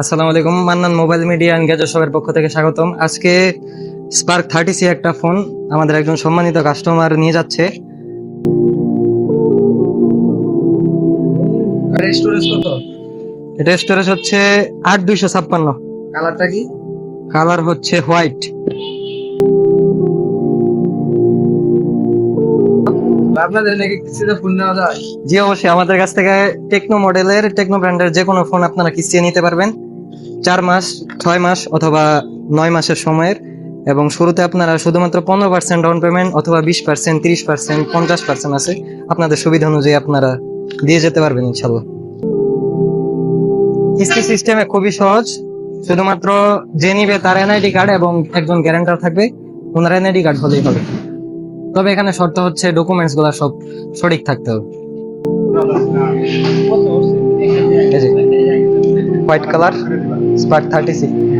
আসসালামু আলাইকুম Mannan mobile media and gadget শপের পক্ষ থেকে স্বাগতম। আজকে স্পার্ক থার্টি সি একটা ফোন আমাদের একজন সম্মানিত কাস্টমার নিয়ে যাচ্ছে। স্টোরেজ কত? এটা স্টোরেজ হচ্ছে আট দুইশো ছাপ্পান্ন। কালারটা কি? কালার হচ্ছে হোয়াইট আপনাদের নাকি কিছুতে ফোন নেওয়া যায়? জি অবশ্যই। আমাদের কাছ থেকে টেকনো মডেলের টেকনো ব্র্যান্ডের যে কোনো ফোন আপনারা কিস্তিয়ে নিতে পারবেন। চার মাস, ছয় মাস অথবা নয় মাসের সময়ের এবং শুরুতে আপনারা শুধুমাত্র পনেরো পার্সেন্ট ডাউন পেমেন্ট অথবা বিশ পার্সেন্ট তিরিশ পার্সেন্ট পঞ্চাশ পার্সেন্ট আছে। আপনাদের সুবিধা অনুযায়ী আপনারা দিয়ে যেতে পারবেন ইনশাল্লাহ। কিস্তি সিস্টেমে খুবই সহজ। শুধুমাত্র যে নিবে তার এনআইডি কার্ড এবং একজন গ্যারান্টার থাকবে, ওনার এনআইডি কার্ড হলেই হবে। তবে এখানে শর্ত হচ্ছে ডকুমেন্টসগুলা সব সঠিক থাকতে হবে। White colour Spark thirty six